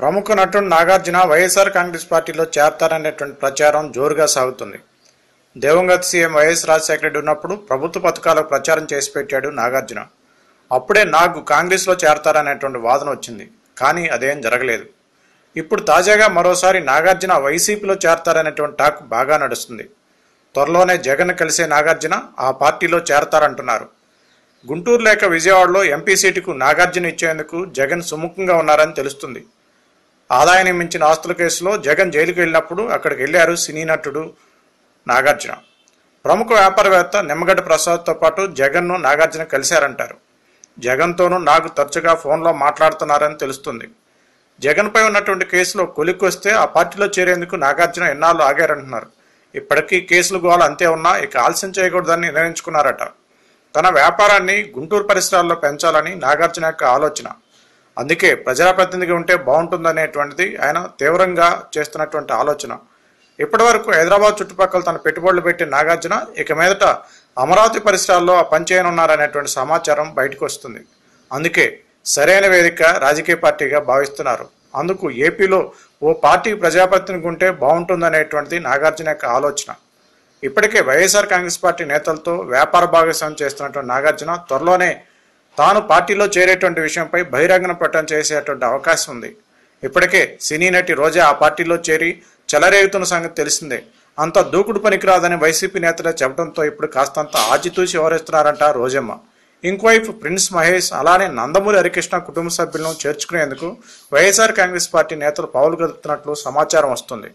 ప్రముఖ నటుడు నాగార్జున వైఎస్ఆర్ కాంగ్రెస్ పార్టీలో చేరతారనేటువంటి ప్రచారం జోరుగా సాగుతుంది. దివంగత సీఎం వైఎస్ రాజశేఖర రెడ్డి ఉన్నప్పుడు ప్రభుత్వ పథకాలకు ప్రచారం చేసి పెట్టాడు నాగార్జున. అప్పుడే నాకు కాంగ్రెస్లో చేరతారనేటువంటి వాదన వచ్చింది కానీ అదేం జరగలేదు. ఇప్పుడు తాజాగా మరోసారి నాగార్జున వైసీపీలో చేరతారనేటువంటి టాక్ బాగా నడుస్తుంది. త్వరలోనే జగన్ కలిసే నాగార్జున ఆ పార్టీలో చేరతారంటున్నారు. గుంటూరు లేక విజయవాడలో ఎంపీ సీటుకు నాగార్జున ఇచ్చేందుకు జగన్ సుముఖంగా ఉన్నారని తెలుస్తుంది. ఆదాయాన్ని మించిన ఆస్తుల కేసులో జగన్ జైలుకు వెళ్ళినప్పుడు అక్కడికి వెళ్ళారు సినీ నటుడు నాగార్జున. ప్రముఖ వ్యాపారవేత్త నిమ్మగడ్డ ప్రసాద్తో పాటు జగన్ను నాగార్జున కలిశారంటారు. జగన్తోనూ నాకు తరచుగా ఫోన్లో మాట్లాడుతున్నారని తెలుస్తుంది. జగన్పై ఉన్నటువంటి కేసులో కొలిక్కొస్తే ఆ పార్టీలో చేరేందుకు నాగార్జున ఎన్నాళ్ళు ఆగారంటున్నారు. ఇప్పటికీ కేసులు గోళ అంతే ఉన్నా ఇక ఆలస్యం చేయకూడదని నిర్ణయించుకున్నారట. తన వ్యాపారాన్ని గుంటూరు పరిసరాల్లో పెంచాలని నాగార్జున యొక్క ఆలోచన. అందుకే ప్రజాప్రతినిధిగా ఉంటే బాగుంటుందనేటువంటిది ఆయన తీవ్రంగా చేస్తున్నటువంటి ఆలోచన. ఇప్పటివరకు హైదరాబాద్ చుట్టుపక్కల తన పెట్టుబడులు పెట్టిన నాగార్జున ఇక మీదట అమరావతి పరిసరాల్లో పనిచేయనున్నారనేటువంటి సమాచారం బయటకు వస్తుంది. అందుకే సరైన వేదిక రాజకీయ పార్టీగా భావిస్తున్నారు. అందుకు ఏపీలో ఓ పార్టీ ప్రజాప్రతినిధి ఉంటే బాగుంటుందనేటువంటిది నాగార్జున యొక్క ఆలోచన. ఇప్పటికే వైఎస్ఆర్ కాంగ్రెస్ పార్టీ నేతలతో వ్యాపార భాగస్వామ్యం చేస్తున్నటువంటి నాగార్జున త్వరలోనే తాను పార్టీలో చేరేటువంటి విషయంపై బహిరంగన ప్రకటన చేసేటువంటి అవకాశం ఉంది. ఇప్పటికే సినీ నటి రోజా ఆ పార్టీలో చేరి చెలరేగుతున్న సంగతి తెలిసిందే. అంత దూకుడు పనికిరాదని వైసీపీ నేతలే చెప్పడంతో ఇప్పుడు కాస్తంత ఆచితూచి వ్యవహరిస్తున్నారంట రోజమ్మ. ఇంకోవైపు ప్రిన్స్ మహేష్ అలానే నందమూరి హరికృష్ణ కుటుంబ సభ్యులను చేర్చుకునేందుకు వైఎస్ఆర్ కాంగ్రెస్ పార్టీ నేతలు పావులు కదుపుతున్నట్లు సమాచారం వస్తుంది.